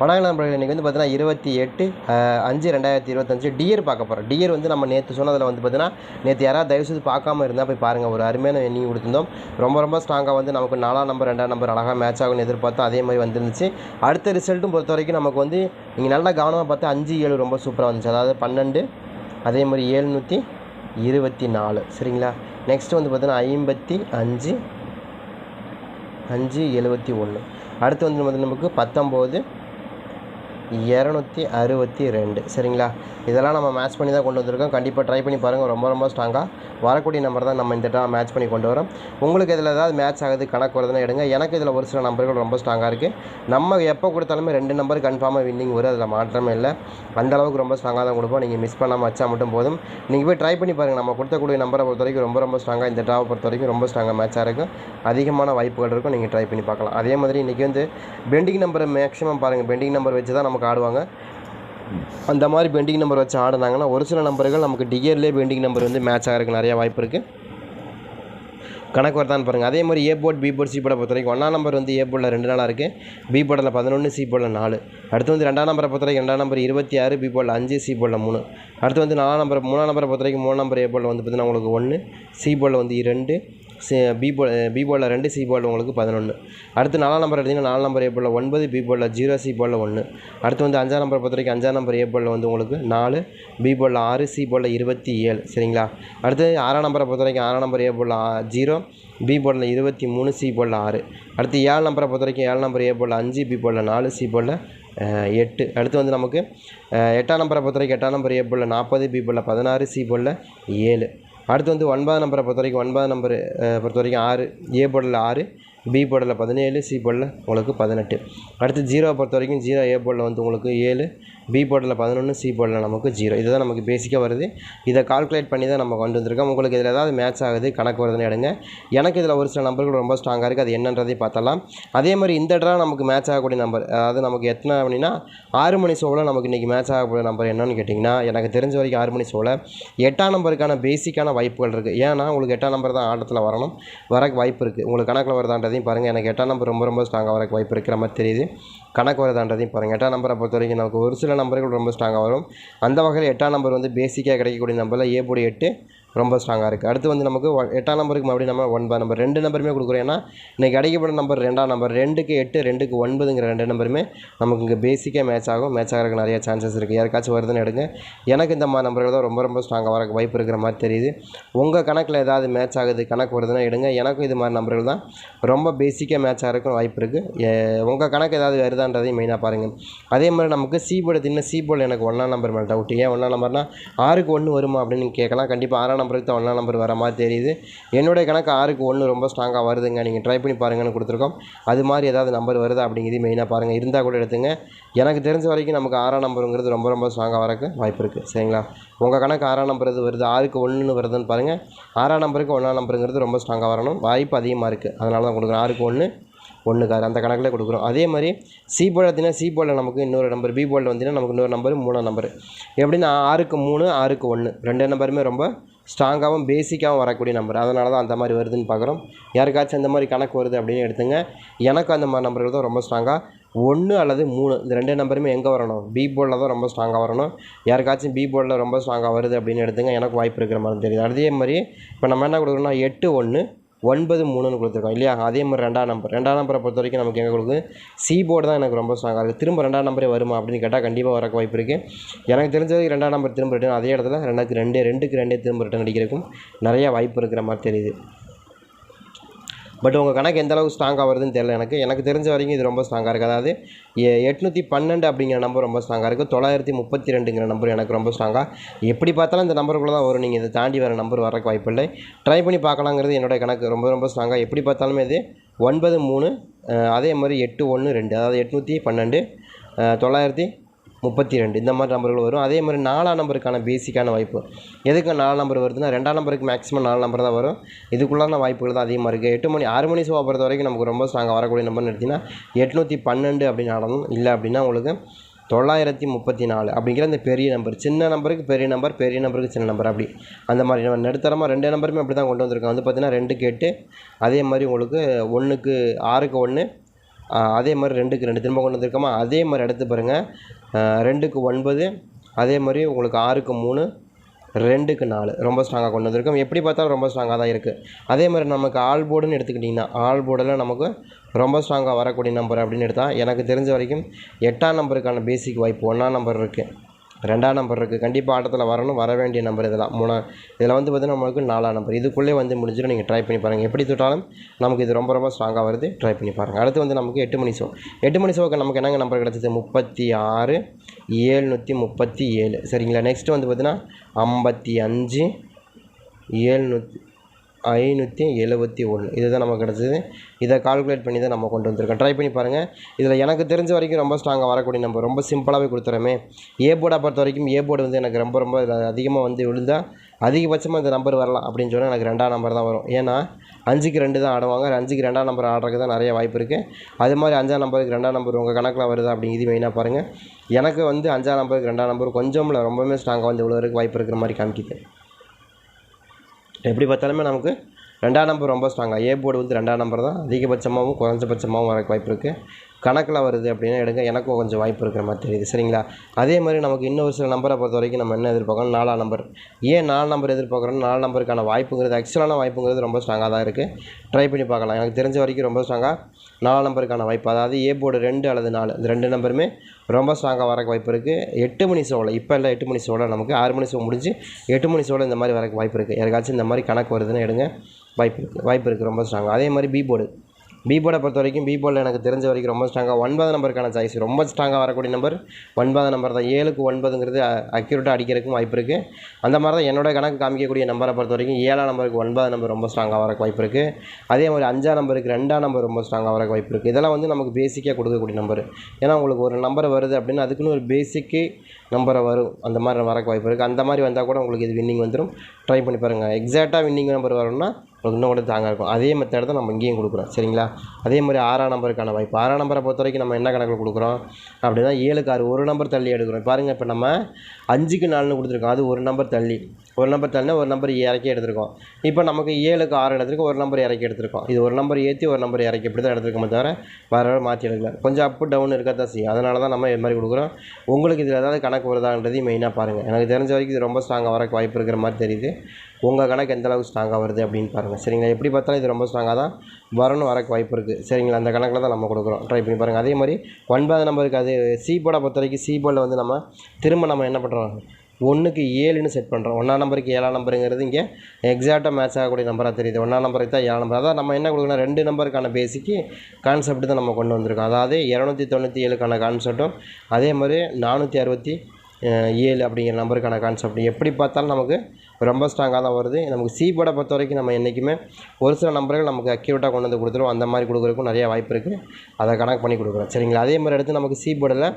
வணக்கம் நண்பர்கள் இன்றைக்கி வந்து பார்த்தீங்கன்னா இருபத்தி எட்டு அஞ்சு ரெண்டாயிரத்தி இருபத்தஞ்சு டியர் பார்க்க போகிறோம் டியர் வந்து நம்ம நேற்று சொன்னதில் வந்து பார்த்தீங்கன்னா நேற்று யாராவது தயவுசெய்து பார்க்காம இருந்தால் போய் பாருங்கள் ஒரு அருமையான எண்ணிங் கொடுத்துருந்தோம். ரொம்ப ரொம்ப ஸ்ட்ராங்காக வந்து நமக்கு நாலாம் நம்பர் ரெண்டாம் நம்பர் அழகாக மேட்ச் ஆகும்னு எதிர்பார்த்தோம் அதே மாதிரி வந்துருந்துச்சு. அடுத்த ரிசல்ட்டும் பொறுத்த வரைக்கும் நமக்கு வந்து நீங்கள் நல்லா கவனமாக பார்த்து அஞ்சு ஏழு ரொம்ப சூப்பராக வந்துச்சு. அதாவது பன்னெண்டு அதே மாதிரி ஏழ்நூற்றி இருபத்தி நாலு. சரிங்களா? நெக்ஸ்ட் வந்து பார்த்தீங்கன்னா ஐம்பத்தி அஞ்சு அஞ்சு எழுபத்தி ஒன்று அடுத்து வந்து வந்து நமக்கு பத்தொம்போது இரநூத்தி அறுபத்தி ரெண்டு. சரிங்களா? இதெல்லாம் நம்ம மேட்ச் பண்ணி தான் கொண்டு வந்திருக்கோம். கண்டிப்பாக ட்ரை பண்ணி பாருங்கள் ரொம்ப ரொம்ப ஸ்ட்ராங்காக வரக்கூடிய நம்பர் தான் நம்ம இந்த டைம் மேட்ச் பண்ணி கொண்டு வரோம். உங்களுக்கு இதில் ஏதாவது மேட்ச் ஆகுது கணக்கு வருதுன்னு எடுங்க. எனக்கு இதில் ஒரு சில நம்பர்கள் ரொம்ப ஸ்ட்ராங்காக இருக்குது நம்ம எப்போ கொடுத்தாலுமே ரெண்டு நம்பர் கன்ஃபார்மாக வின்னிங் வரும் அதில் மாற்றமே இல்லை. அந்தளவுக்கு ரொம்ப ஸ்ட்ராங்காக தான் கொடுப்போம். நீங்கள் மிஸ் பண்ணாமல் வச்சா மட்டும் போதும். நீங்கள் போய் ட்ரை பண்ணி பாருங்கள் நம்ம கொடுத்தக்கூடிய நம்பரை பொறுத்த வரைக்கும் ரொம்ப ரொம்ப ஸ்ட்ராங்காக இந்த ட்ராவை பொறுத்த வரைக்கும் ரொம்ப ஸ்ட்ராங்காக மேட்சாக இருக்கும். அதிகமான வாய்ப்புகள் இருக்கும். நீங்கள் ட்ரை பண்ணி பார்க்கலாம். அதே மாதிரி இன்றைக்கி வந்து பெண்டிங் நம்பரை மேக்ஸிமம் பாருங்கள் பெண்டிங் நம்பர் வச்சு தான் நம்ம நமக்கு ஆடுவாங்க அந்த மாதிரி பெண்டிங் நம்பர் வச்சு ஆடினாங்கன்னா ஒரு சில நம்பர்கள் நமக்கு டிகேர்லேயே பெண்டிங் நம்பர் வந்து மேட்ச் ஆகிறதுக்கு நிறைய வாய்ப்பு இருக்குது கணக்கு வரதான்னு பாருங்கள் அதே மாதிரி A board B board C போர்டை பொறுத்த வரைக்கும் ஒன்றாம் நம்பர் வந்து ஏ போர்டில் ரெண்டு நாளாக இருக்குது பி போர்டில் பதினொன்று சி போர்டில் நாலு. அடுத்து வந்து ரெண்டாம் நம்பரை பொறுத்த வரைக்கும் ரெண்டாம் நம்பர் இருபத்தி ஆறு பி போர்டில் அஞ்சு சி போர்டில் மூணு. அடுத்து வந்து நாலாம் நம்பர் மூணாம் நம்பரை பொறுத்த வரைக்கும் மூணு நம்பர் ஏ போர்டில் வந்து பார்த்தீங்கன்னா உங்களுக்கு ஒன்று சி போர்டில் வந்து ரெண்டு பி போல் பி போலில் ரெண்டு சி போலில் உங்களுக்கு பதினொன்று அடுத்து நாலாம் நம்பர் எடுத்திங்கன்னா நாலு நம்பர் ஏ போலில் ஒன்பது பி போலில் ஜீரோ சி போலில் ஒன்று அடுத்து வந்து அஞ்சாம் நம்பரை பொறுத்த வரைக்கும் அஞ்சாம் நம்பர் ஏ போலில் வந்து உங்களுக்கு நாலு பி போலில் ஆறு சி போலில் இருபத்தி ஏழு. சரிங்களா? அடுத்து ஆறாம் நம்பரை பொறுத்த வரைக்கும் ஆறாம் நம்பர் ஏ போலில் ஜீரோ பி போலில் இருபத்தி மூணு சி போலில் ஆறு. அடுத்து ஏழு நம்பரை பொறுத்த வரைக்கும் ஏழு நம்பர் ஏ போலில் அஞ்சு பி போலில் நாலு சி போலில் எட்டு. அடுத்து வந்து நமக்கு எட்டாம் நம்பரை பொறுத்த வரைக்கும் எட்டாம் நம்பர் ஏ போலில் நாற்பது பி போலில் பதினாறு சி போலில் ஏழு. அடுத்து வந்து ஒன்பதாம் நம்பரை பொறுத்த வரைக்கும் ஒன்பதாம் நம்பர் பொறுத்த வரைக்கும் ஆறு ஏ போர்டில் ஆறு பி போர்டில் பதினேழு சி போர்டில் உங்களுக்கு பதினெட்டு. அடுத்து ஜீரோவை பொறுத்த வரைக்கும் ஜீரோ ஏ போர்டில் வந்து உங்களுக்கு ஏழு பி போர்டில் பதினொன்று சி போர்டில் நமக்கு ஜீரோ இதுதான் நமக்கு பேசிக்காக வருது. இதை கால்குலேட் பண்ணி தான் நம்ம கொண்டு வந்திருக்கோம். உங்களுக்கு இதில் ஏதாவது மேட்ச் ஆகுது கணக்கு வருதுன்னு எடுங்க. எனக்கு இதில் ஒரு சில நம்பர்கள் ரொம்ப ஸ்ட்ராங்காக இருக்குது அது என்னன்றதை பார்த்தலாம் அதே மாதிரி இந்த ட்ரா நமக்கு மேட்ச் ஆகக்கூடிய நம்பர் அதாவது நமக்கு எத்தனை அப்படின்னா ஆறு மணி ஷோவில் நமக்கு இன்றைக்கி மேட்ச் ஆகக்கூடிய நம்பர் என்னன்னு கேட்டிங்கன்னா எனக்கு தெரிஞ்ச வரைக்கும் ஆறு மணி ஷோவில் எட்டாம் நம்பருக்கான பேசிக்கான வாய்ப்புகள் இருக்குது ஏன்னா உங்களுக்கு எட்டாம் நம்பர் தான் ஆட்டத்தில் வரணும். வரக்கு வாய்ப்பு இருக்குது உங்களுக்கு கணக்கில் வரதையும் பாருங்கள் எனக்கு எட்டாம் நம்பர் ரொம்ப ரொம்ப ஸ்ட்ராங்காக வரக்கு வாய்ப்பு இருக்கிற மாதிரி தெரியுது. கணக்கு வரதான்றதையும் பாருங்கள் எட்டாம் நம்பரை பொறுத்த வரைக்கும் நமக்கு ஒரு சில நம்பர்கள் ரொம்ப ஸ்ட்ராங்காக வரும். அந்த வகையில் எட்டாம் நம்பர் வந்து பேசிக்காக கிடைக்கக்கூடிய நம்பரில் ஏ போடி எட்டு ரொம்ப ஸ்ட்ராங்காக இருக்குது அடுத்து வந்து நமக்கு எட்டாம் நம்பருக்கு மறுபடியும் நம்ம ஒன்பது நம்பர் ரெண்டு நம்பருமே கொடுக்குறோம். ஏன்னா இன்றைக்கி அடைக்கப்பட்ட நம்பர் ரெண்டாம் நம்பர் ரெண்டுக்கு எட்டு ரெண்டுக்கு ஒன்பதுங்கிற ரெண்டு நம்பருமே நமக்கு இங்கே பேசிக்காக மேட்ச் ஆகும். மேட்ச் ஆகிறதுக்கு நிறைய சான்சஸ் இருக்குது யாருக்காச்சும் வருதுன்னு எடுங்க. எனக்கு இந்த மாதிரி நம்பர்கள் தான் ரொம்ப ரொம்ப ஸ்ட்ராங்காக வர வாய்ப்பு இருக்கிற மாதிரி தெரியுது. உங்கள் கணக்கில் ஏதாவது மேட்ச் ஆகுது கணக்கு வருதுன்னா எடுங்க. எனக்கும் இது மாதிரி நம்பர்கள் தான் ரொம்ப பேசிக்காக மேட்ச் ஆகிறதுக்கும் வாய்ப்பு இருக்குது உங்கள் கணக்கு ஏதாவது வருதான்றதையும் மெயினாக பாருங்கள் அதே மாதிரி நமக்கு சி தின்ன சி எனக்கு ஒன்றாம் நம்பர் மேலே டவுட் ஏன் ஒன்றாம் நம்பர்னால் ஆறுக்கு ஒன்று வருமா அப்படின்னு கேட்கலாம். கண்டிப்பாக ஆறாம் நம்பருக்கு தான் ஒன்றாம் நம்பர் வர மாதிரி தெரியுது. என்னுடைய கணக்கு ஆறுக்கு ஒன்று ரொம்ப ஸ்ட்ராங்காக வருதுங்க. நீங்கள் ட்ரை பண்ணி பாருங்கன்னு கொடுத்துருக்கோம். அது மாதிரி ஏதாவது நம்பர் வருதா அப்படிங்கிறது மெயினாக பாருங்கள் இருந்தால் கூட எடுத்துங்க. எனக்கு தெரிஞ்ச வரைக்கும் நமக்கு ஆறாம் நம்பருங்கிறது ரொம்ப ரொம்ப ஸ்ட்ராங்காக வரக்கு வாய்ப்பு இருக்குது சரிங்களா? உங்கள் கணக்கு ஆறாம் நம்பர் இது வருது ஆறுக்கு ஒன்றுன்னு வருதுன்னு பாருங்கள் ஆறாம் நம்பருக்கு ஒன்றாம் நம்பருங்கிறது ரொம்ப ஸ்ட்ராங்காக வரணும். வாய்ப்பு அதிகமாக இருக்குது அதனால தான் கொடுக்குறோம் ஆறுக்கு ஒன்று ஒன்று கார் அந்த கணக்கில் கொடுக்குறோம். அதே மாதிரி சி போர்டு பார்த்தீங்கன்னா சி போர்டில் நமக்கு இன்னொரு நம்பர் பி போர்டில் வந்தீங்கன்னா நமக்கு இன்னொரு நம்பர் மூணாம் நம்பர் எப்படின்னா ஆறுக்கு மூணு ஆறுக்கு ஒன்று ரெண்டு நம்பருமே ரொம்ப ஸ்ட்ராங்காகவும் பேசிக்காகவும் வரக்கூடிய நம்பர். அதனால தான் அந்த மாதிரி வருதுன்னு பார்க்குறோம் யாருக்காச்சும் அந்த மாதிரி கணக்கு வருது அப்படின்னு எடுத்துங்க. எனக்கு அந்த மாதிரி நம்பர்கள் தான் ரொம்ப ஸ்ட்ராங்காக ஒன்று அல்லது மூணு இந்த ரெண்டு நம்பருமே எங்கே வரணும்? பி போர்டில் தான் ரொம்ப ஸ்ட்ராங்காக வரணும். யாருக்காச்சும் பி போர்டில் ரொம்ப ஸ்ட்ராங்காக வருது அப்படின்னு எடுத்துங்க. எனக்கு வாய்ப்பு இருக்கிற மாதிரி தெரியுது. அதே மாதிரி இப்போ நம்ம என்ன கொடுக்குறோம்னா எட்டு ஒன்று ஒன்பது மூணுன்னு கொடுத்துருக்கோம் இல்லையா? அதே மாதிரி ரெண்டாம் நம்பர் ரெண்டாம் நம்பரை பொறுத்த வரைக்கும் நமக்கு எங்கே கொடுக்குது? சி போர்டு தான் எனக்கு ரொம்ப ஸ்ட்ராங்காக இருக்குது திரும்ப ரெண்டாம் நம்பரே வருமா அப்படின்னு கேட்டால் கண்டிப்பாக வரக்கு வாய்ப்பு இருக்குது எனக்கு தெரிஞ்சது ரெண்டாம் நம்பர் திரும்ப ரிட்டன் அதே இடத்துல ரெண்டுக்கு ரெண்டு ரெண்டுக்கு ரெண்டே திரும்ப ரிட்டன் அடிக்கிறதுக்கும் நிறையா வாய்ப்பு இருக்கிற மாதிரி தெரியுது. பட் உங்கள் கணக்கு எந்த அளவுக்கு ஸ்ட்ராங்காக வருதுன்னு தெரியல எனக்கு. எனக்கு தெரிஞ்ச வரைக்கும் இது ரொம்ப ஸ்ட்ராங்காக இருக்குது அதாவது எ- எட்நூற்றி பன்னெண்டு அப்படிங்கிற நம்பர் ரொம்ப ஸ்ட்ராங்காக இருக்குது தொள்ளாயிரத்தி முப்பத்தி ரெண்டுங்கிற நம்பர் எனக்கு ரொம்ப ஸ்ட்ராங்காக எப்படி பார்த்தாலும் இந்த நம்பருக்குள்ளே தான் வரும். நீங்கள் இதை தாண்டி வர நம்பர் வரக்கு வாய்ப்பு இல்லை. ட்ரை பண்ணி பார்க்கலாங்கிறது என்னோட கணக்கு. ரொம்ப ரொம்ப ஸ்ட்ராங்காக எப்படி பார்த்தாலுமே இது ஒன்பது மூணு அதே மாதிரி எட்டு ஒன்று ரெண்டு. அதாவது எட்நூற்றி பன்னெண்டு தொள்ளாயிரத்தி முப்பத்தி ரெண்டு இந்த மாதிரி நம்பர்கள் வரும். அதே மாதிரி நாலாம் நம்பருக்கான பேசிக்கான வாய்ப்பு. எதுக்கு நாலு நம்பர் வருதுன்னா ரெண்டாம் நம்பருக்கு மேக்ஸிமம் நாலு நம்பர் தான் வரும். இதுக்குள்ளான வாய்ப்புகள் தான் அதிகமாக இருக்குது எட்டு மணி ஆறு மணி ஷோவை பொறுத்த வரைக்கும் நமக்கு ரொம்ப ஸ்ட்ராங்காக வரக்கூடிய நம்பர்னு எடுத்திங்கன்னா எட்நூற்றி பன்னெண்டு அப்படின்னு ஆடணும் இல்லை அப்படின்னா உங்களுக்கு தொள்ளாயிரத்தி முப்பத்தி நாலு அப்படிங்கிற அந்த பெரிய நம்பர் சின்ன நம்பருக்கு பெரிய நம்பர் பெரிய நம்பருக்கு சின்ன நம்பர் அப்படி. அந்த மாதிரி நம்ம நடுத்தரமாக ரெண்டு நம்பருமே அப்படி தான் கொண்டு வந்திருக்கோம். வந்து பார்த்திங்கன்னா ரெண்டுக்கு எட்டு. அதே மாதிரி உங்களுக்கு ஒன்றுக்கு ஆறுக்கு ஒன்று அதே மாதிரி ரெண்டுக்கு ரெண்டு திரும்ப கொண்டு வந்திருக்கோமா? அதே மாதிரி எடுத்து பாருங்கள் ரெண்டுக்கு ஒன்பது அதே மாதிரி உங்களுக்கு ஆறுக்கு மூணு ரெண்டுக்கு நாலு. ரொம்ப ஸ்ட்ராங்காக கொண்டு வந்திருக்கோம். எப்படி பார்த்தாலும் ரொம்ப ஸ்ட்ராங்காக தான் இருக்குது அதே மாதிரி நமக்கு ஆல் போர்டுன்னு எடுத்துக்கிட்டிங்கன்னா ஆல் போர்டில் நமக்கு ரொம்ப ஸ்ட்ராங்காக வரக்கூடிய நம்பர் அப்படின்னு எடுத்தால் எனக்கு தெரிஞ்ச வரைக்கும் எட்டாம் நம்பருக்கான பேசிக் வாய்ப்பு ஒன்றாம் நம்பர் இருக்குது ரெண்டாம் நம்பர் இருக்குது கண்டிப்பாக ஆட்டத்தில் வரணும். வர வேண்டிய நம்பர் இதெல்லாம் மூணா இதில் வந்து பார்த்திங்கன்னா நம்மளுக்கு நாலாம் நம்பர் இதுக்குள்ளே வந்து முடிஞ்சிடும். நீங்கள் ட்ரை பண்ணி பாருங்கள் எப்படி தொட்டாலும் நமக்கு இது ரொம்ப ரொம்ப ஸ்ட்ராங்காக வருது. ட்ரை பண்ணி பாருங்கள் அடுத்து வந்து நமக்கு எட்டு மணி ஷோ எட்டு மணி ஷோக்கு நமக்கு என்னங்க நம்பர் கிடச்சிது? முப்பத்தி ஆறு ஏழ்நூற்றி முப்பத்தி ஏழு. சரிங்களா? நெக்ஸ்ட்டு வந்து பார்த்திங்கன்னா ஐம்பத்தி அஞ்சு ஏழ்நூற்றி ஐநூற்றி எழுபத்தி ஒன்று. இதுதான் நமக்கு கிடச்சிது. இதை கால்குலேட் பண்ணி தான் நம்ம கொண்டு வந்திருக்கோம். ட்ரை பண்ணி பாருங்கள் இதில் எனக்கு தெரிஞ்ச வரைக்கும் ரொம்ப ஸ்ட்ராங்காக வரக்கூடிய நம்பர் ரொம்ப சிம்பிளாகவே கொடுத்துறோமே. ஏ போர்டை பொறுத்த வரைக்கும் ஏ போர்டு வந்து எனக்கு ரொம்ப ரொம்ப அதிகமாக வந்து விழுந்தால் அதிகபட்சமாக இந்த நம்பர் வரலாம் அப்படின்னு சொன்னால் எனக்கு ரெண்டாம் நம்பர் தான் வரும். ஏன்னா அஞ்சுக்கு ரெண்டு தான் ஆடுவாங்க. அஞ்சுக்கு ரெண்டாம் நம்பர் ஆடுறதுக்கு தான் நிறைய வாய்ப்பு இருக்குது அது மாதிரி அஞ்சாம் நம்பருக்கு ரெண்டாம் நம்பர் உங்கள் கணக்கில் வருதா அப்படிங்கிறது மெயினாக பாருங்கள் எனக்கு வந்து அஞ்சாம் நம்பருக்கு ரெண்டாம் நம்பர் கொஞ்சம் ரொம்பவுமே ரொம்பவே ஸ்ட்ராங்காக வந்து இவ்வளோ வாய்ப்பு இருக்கிற மாதிரி காமிக்குது. எப்படி பார்த்தாலுமே நமக்கு ரெண்டாம் நம்பர் ரொம்ப ஸ்ட்ராங்காக ஏ போர்டு வந்து ரெண்டாம் நம்பர் தான். அதிகபட்சமாகவும் குறைஞ்சபட்சமாகவும் வர வாய்ப்பு இருக்குது கணக்கில் வருது அப்படின்னா எடுங்க. எனக்கும் கொஞ்சம் வாய்ப்பு இருக்கிற மாதிரி தெரியுது. சரிங்களா? அதே மாதிரி நமக்கு இன்னொரு சில நம்பரை பொறுத்த வரைக்கும் நம்ம என்ன எதிர்பார்க்கணும் நாலாம் நம்பர் ஏன் நாலு நம்பர் எதிர்பார்க்குறோம் நாலு நம்பருக்கான வாய்ப்புங்கிறது ஆக்சுவலான வாய்ப்புங்கிறது ரொம்ப ஸ்ட்ராங்காக தான் இருக்குது ட்ரை பண்ணி பார்க்கலாம். எனக்கு தெரிஞ்ச வரைக்கும் ரொம்ப ஸ்ட்ராங்காக நாலு நம்பருக்கான வாய்ப்பு. அதாவது ஏ போர்டு ரெண்டு அல்லது நாலு. இந்த ரெண்டு நம்பருமே ரொம்ப ஸ்ட்ராங்காக வரக்கு வாய்ப்பு இருக்குது எட்டு மணி ஷோவில் இப்போ இல்லை எட்டு மணி ஷோவில் நமக்கு ஆறு மணி ஷோ முடிஞ்சு எட்டு மணி ஷோவில் இந்த மாதிரி வரக்கு வாய்ப்பு இருக்குது யாருக்காச்சும் இந்த மாதிரி கணக்கு வருதுன்னு எடுங்க. வாய்ப்பு இருக்குது வாய்ப்பு இருக்குது ரொம்ப ஸ்ட்ராங்காக அதே மாதிரி பி போர்டு பி போர்டை பொறுத்த வரைக்கும் பி போர்டில் எனக்கு தெரிஞ்ச வரைக்கும் ரொம்ப ஸ்ட்ராங்காக ஒன்பது நம்பருக்கான சாய்ஸ் ரொம்ப ஸ்ட்ராங்காக வரக்கூடிய நம்பர் ஒன்பது நம்பர் தான். ஏழுக்கு ஒன்பதுங்கிறது அக்யூரேட்டாக அடிக்கிறதுக்கும் வாய்ப்பு இருக்குது அந்த மாதிரி தான் என்னோட கணக்கு காமிக்கக்கூடிய நம்பரை பொறுத்த வரைக்கும் ஏழாம் நம்பருக்கு ஒன்பது நம்பர் ரொம்ப ஸ்ட்ராங்காக வரக்கு வாய்ப்பு இருக்குது அதே மாதிரி அஞ்சாம் நம்பருக்கு ரெண்டாம் நம்பர் ரொம்ப ஸ்ட்ராங்காக வரக்கு வாய்ப்பு இருக்குது இதெல்லாம் வந்து நமக்கு பேசிக்காக கொடுக்கக்கூடிய நம்பர் ஏன்னா உங்களுக்கு ஒரு நம்பர் வருது அப்படின்னா அதுக்குன்னு ஒரு பேசிக்கு நம்பரை வரும். அந்த மாதிரி வரக்கு வாய்ப்பு இருக்குது அந்த மாதிரி வந்தால் கூட உங்களுக்கு இது வின்னிங் வந்துடும் ட்ரை பண்ணி பாருங்கள் எக்ஸாக்டாக வின்னிங் நம்பர் வரும்னா உங்களுக்கு இன்னும் கூட தாங்க இருக்கும். அதே மெத்தட் தான் நம்ம இங்கேயும் கொடுக்குறோம். சரிங்களா? அதே மாதிரி ஆறாம் நம்பருக்கான வாய்ப்பு. ஆறாம் நம்பரை பொறுத்த வரைக்கும் நம்ம என்ன கணக்கில் கொடுக்குறோம்? அப்படின்னா ஏழுக்கு ஆறு ஒரு நம்பர் தள்ளி எடுக்கிறோம். பாருங்கள் இப்போ நம்ம அஞ்சுக்கு நாலுன்னு கொடுத்துருக்கோம். அது ஒரு நம்பர் தள்ளி. ஒரு நம்பர் தள்ளினா ஒரு நம்பர் இறக்கி எடுத்திருக்கோம். இப்போ நமக்கு ஏழுக்கு ஆறு எடுத்துருக்கோம் ஒரு நம்பர் இறக்கி எடுத்திருக்கோம். இது ஒரு நம்பர் ஏற்றி ஒரு நம்பர் இறக்கி இப்படி தான் எடுத்துருக்கோமே தவிர வேறு வேறு மாற்றி எடுக்கல. கொஞ்சம் அப்பு டவுன் இருக்க தான் செய்யும். அதனால தான் நம்ம இது மாதிரி கொடுக்குறோம். உங்களுக்கு இதில் ஏதாவது கணக்கு வருதான்றதையும் மெயினாக பாருங்கள் எனக்கு தெரிஞ்ச வரைக்கும் இது ரொம்ப ஸ்ட்ராங்காக வரக்கு வாய்ப்பு இருக்கிற மாதிரி தெரியுது. உங்கள் கணக்கு எந்த அளவுக்கு ஸ்ட்ராங்காக வருது அப்படின்னு பாருங்கள் சரிங்களா? எப்படி பார்த்தாலும் இது ரொம்ப ஸ்ட்ராங்காக தான் வரணும் வரக்கு வாய்ப்பு இருக்குது சரிங்களா? அந்த கணக்கில் தான் நம்ம கொடுக்குறோம். ட்ரை பண்ணி பாருங்கள் அதே மாதிரி ஒன்பது நம்பருக்கு அது சி போர்டை பொறுத்த வரைக்கும் சி போர்டில் வந்து நம்ம திரும்ப நம்ம என்ன பண்ணுறோம் ஒன்றுக்கு ஏழுன்னு செட் பண்ணுறோம் ஒன்றாம் நம்பருக்கு ஏழாம் நம்பருங்கிறது இங்கே எக்ஸாக்டாக மேட்ச் ஆகக்கூடிய நம்பராக தெரியுது. ஒன்றா நம்பருக்கு தான் ஏழாம் நம்பர் அதாவது நம்ம என்ன கொடுக்கணும்? ரெண்டு நம்பருக்கான பேசிக்கு கான்செப்ட் தான் நம்ம கொண்டு வந்திருக்கோம். அதாவது இரநூத்தி தொண்ணூற்றி ஏழுக்கான கான்செப்ட்டும் அதே மாதிரி நானூற்றி அறுபத்தி ஏழு அப்படிங்கிற நம்பருக்கான கான்செப்ட் எப்படி பார்த்தாலும் நமக்கு ரொம்ப ஸ்ட்ராங்காக தான் வருது. நமக்கு சி போர்டை பொறுத்த வரைக்கும் நம்ம என்றைக்குமே ஒரு சில நம்பர்கள் நமக்கு அக்யூரேட்டாக கொண்டு வந்து கொடுத்துருவோம் அந்த மாதிரி கொடுக்குறதுக்கும் நிறைய வாய்ப்பு இருக்குது அதை கணக்கு பண்ணி கொடுக்குறோம். சரிங்களா? அதே மாதிரி எடுத்து நமக்கு சி போர்டில்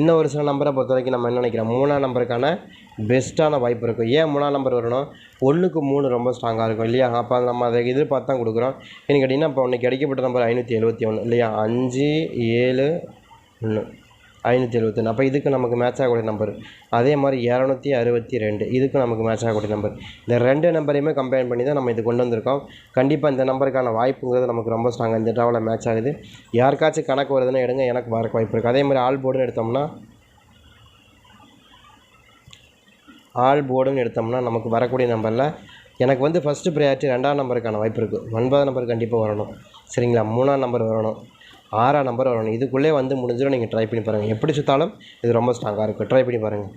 இன்னும் ஒரு சில நம்பரை பொறுத்த வரைக்கும் நம்ம என்ன நினைக்கிறோம்? மூணாம் நம்பருக்கான பெஸ்ட்டான வாய்ப்பு இருக்கும் ஏன் மூணாம் நம்பர் வரணும்? ஒன்றுக்கு மூணு ரொம்ப ஸ்ட்ராங்காக இருக்கும் இல்லையா? அப்போ நம்ம அதை எதிர்பார்த்து தான் கொடுக்குறோம். ஏன்னு கேட்டிங்கன்னா இப்போ உனக்கு கிடைக்கப்பட்ட நம்பர் ஐநூற்றி எழுபத்தி ஒன்று இல்லையா? அஞ்சு ஏழு ஒன்று ஐநூற்றி எழுபத்தொன்று அப்போ இதுக்கு நமக்கு மேட்ச் ஆகக்கூடிய நம்பர் அதே மாதிரி இரநூத்தி அறுபத்தி ரெண்டு. இதுக்கு நமக்கு மேட்ச் ஆகக்கூடிய நம்பர் இந்த ரெண்டு நம்பரையுமே கம்பைன் பண்ணி தான் நம்ம இது கொண்டு வந்திருக்கோம். கண்டிப்பாக இந்த நம்பருக்கான வாய்ப்புங்கிறது நமக்கு ரொம்ப ஸ்ட்ராங்காக இந்த ட்ராவில் மேட்ச் ஆகுது. யாருக்காச்சும் கணக்கு வருதுன்னு எடுங்க எனக்கு வரக்கு வாய்ப்பு இருக்குது அதே மாதிரி ஆல் போர்டுன்னு எடுத்தோம்னா ஆல் போர்டுன்னு எடுத்தோம்னா நமக்கு வரக்கூடிய நம்பரில் எனக்கு வந்து ஃபஸ்ட்டு ப்ரையாரிட்டி ரெண்டாம் நம்பருக்கான வாய்ப்பு இருக்குது ஒன்பதாம் நம்பர் கண்டிப்பாக வரணும். சரிங்களா? மூணாம் நம்பர் வரணும். ஆறாம் நம்பர் வரணும். இதுக்குள்ளே வந்து முடிஞ்சிடும். நீங்கள் ட்ரை பண்ணி பாருங்கள் எப்படி சுற்றாலும் இது ரொம்ப ஸ்ட்ராங்காக இருக்கும். ட்ரை பண்ணி பாருங்கள்